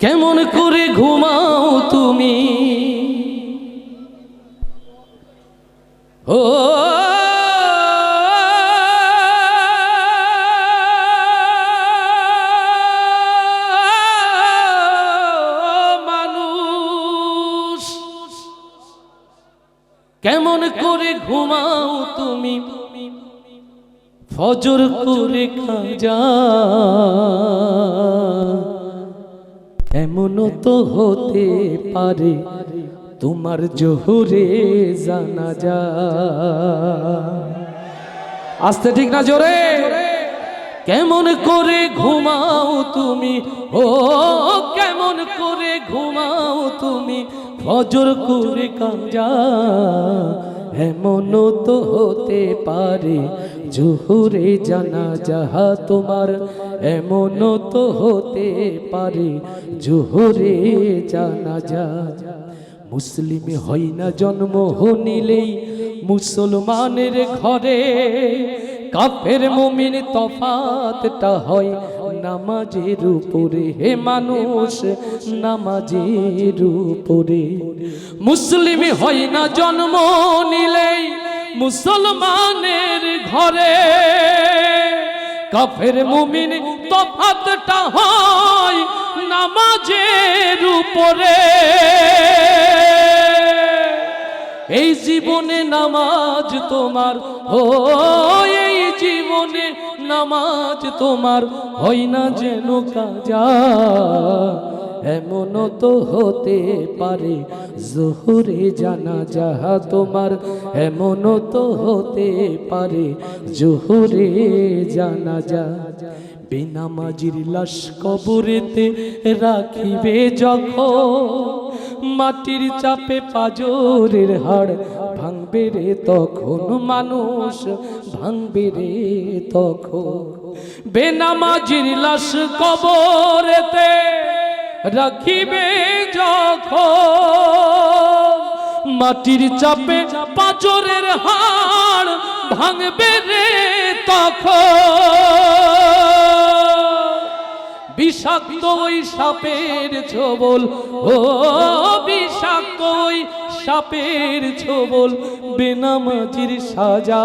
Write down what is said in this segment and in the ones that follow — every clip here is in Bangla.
কেমন করে ঘুমাও তুমি? ও মানুষ কেমন করে ঘুমাও তুমি? ফজর করে খাজা। এমনও তো হতে পারে, তোমার জোহরে জানা যা আসতে ঠিক না জোরে? কেমন করে ঘুমাও তুমি? ও, কেমন করে ঘুমাও তুমি? ফজর করে কাজা এমনও তো হতে পারে জোহরে জানা যাহা তোমার এমন তো হতে পারে। জোহরে জানা যা মুসলিম হয় না জন্ম হনিলেই মুসলমানের ঘরে। কাফের মুমিন তফাতটা হয় নামাজের উপরে। হে মানুষ, নামাজের উপরে। মুসলিম হয় না জন্ম নিলেই মুসলমানের ঘরে। কাফের মুমিন তফাতটা হয় নামাজের উপরে। এই জীবনে নামাজ তোমার ও এই জীবনে নামাজ তোমার হয় না যেন কাজা। এমন তো হতে পারে, জোহরে জানা যাহা তোমার এমন তো হতে পারে, জোহরে জানা যা বেনামাজির লাশ কবরেতে রাখিবে যখন, মাটির চাপে পাজরের হাড় ভাঙবে রে তখন মানুষ ভাঙবে রে তখন। বেনামাজির লাশ কবরেতে রাখিবে যখন মাটির চাপে পাজরের হাড় ভাঙবে রে তখন। বিষাক্ত ওই সাপের ছোবল, ও বিষাক্ত ওই সাপের ছোবল, বেনামাজির সাজা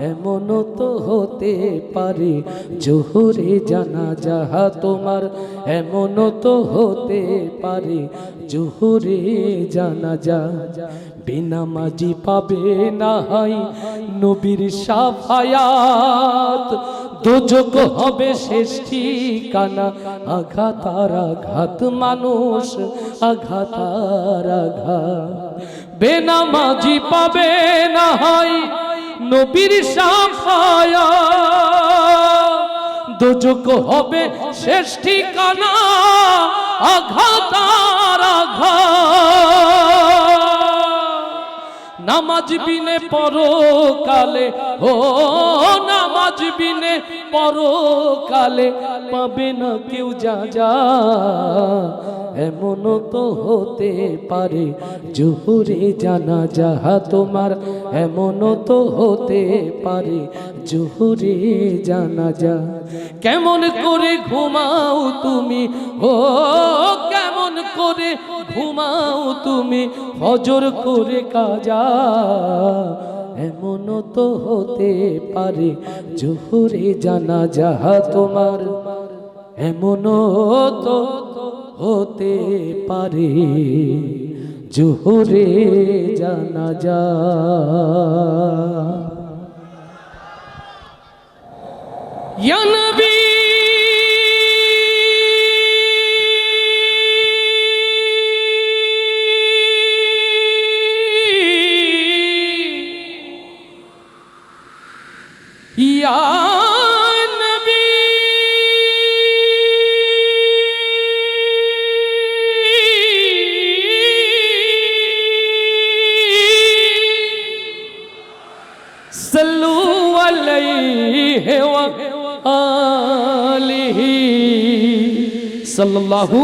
এমন তো হতে পারে, জোহরে জানা যাহা তোমার। এমন তো হতে পারে, জোহরে জানা যা বেনামাজি পাবে না হাই নবীর সাফায়াত। দোজক হবে শেষ ঠিকানা। আঘাত আর আঘাত মানুষ আঘাত। আর আঘাত বেনামাজি পাবে না হাই নবীর সাফায়া। দুজক হবে শেষ ঠিকানা আঘাত আর আঘাত। নামাজ বিনে পরকালে, ও নামাজ বিনে পরকালে পাবে না কেউ যা যা। এমন তো হতে পারে জোহরে জানা যাহা তোমার, এমন তো হতে পারে জোহরে জানা যা কেমন করে ঘুমাও তুমি, ও করে ঘুমাও তুমি, ফজর করে কাজা। এমন তো হতে পারে জোহরে জানা যাহা তোমার। এমন তো হতে পারে জোহরে জানা যা ইয়া সল্লু আলাইহি ওয়া আলিহি সাল্লাল্লাহু